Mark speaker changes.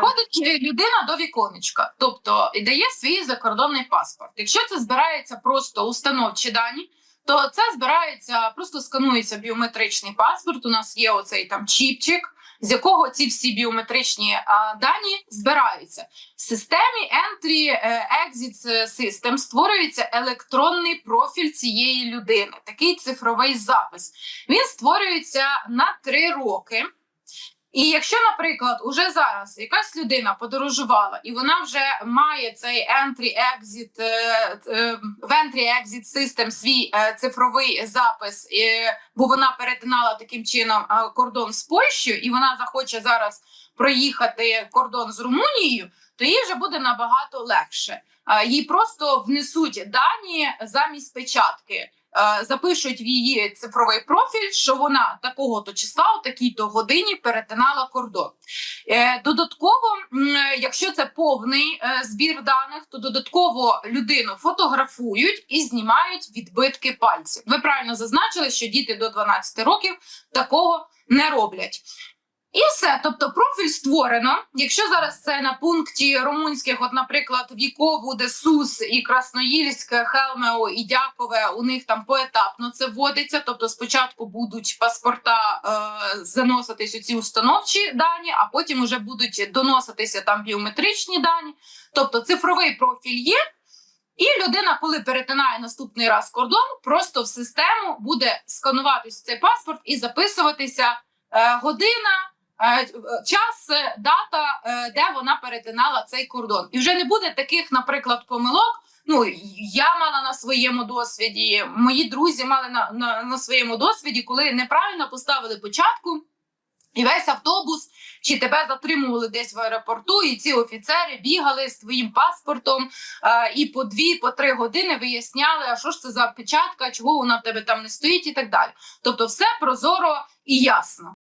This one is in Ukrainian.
Speaker 1: Ходить людина до віконечка, тобто і дає свій закордонний паспорт. Якщо це збирається просто установчі дані, то це збирається, просто сканується біометричний паспорт. У нас є оцей там чіпчик, з якого ці всі біометричні а, дані збираються. В системі Entry е, System створюється електронний профіль цієї людини, такий цифровий запис. Він створюється на три роки. І якщо, наприклад, уже зараз якась людина подорожувала і вона вже має цей entry-exit, е, е, в entry-exit system свій е, цифровий запис, бо вона перетинала таким чином кордон з Польщею, і вона захоче зараз проїхати кордон з Румунією, то їй вже буде набагато легше. Їй просто внесуть дані замість печатки запишуть в її цифровий профіль, що вона такого то числа, у такій-то годині перетинала кордон. Е, Додатково, якщо це повний е, збір даних, то додатково людину фотографують і знімають відбитки пальців. Ви правильно зазначили, що діти до 12 років такого не роблять. І все, тобто профіль створено. Якщо зараз це на пункті румунських, от, наприклад, Вікову, Десус і Красноїльськ, Хелмео і Дякове, у них там поетапно це вводиться. Тобто, спочатку будуть паспорта е, заноситись у ці установчі дані, а потім вже будуть доноситися там біометричні дані. Тобто, цифровий профіль є. І людина, коли перетинає наступний раз кордон, просто в систему буде скануватися цей паспорт і записуватися е, година, час, е, дата, е, де вона перетинала цей кордон. І вже не буде таких, наприклад, помилок. Ну, я мала на своєму досвіді, мої друзі мали на, на, на своєму досвіді, коли неправильно поставили початку. І весь автобус чи тебе затримували десь в аеропорту, і ці офіцери бігали з твоїм паспортом е, і по дві, по три години виясняли, а що ж це за печатка, чого вона в тебе там не стоїть, і так далі. Тобто, все прозоро і ясно.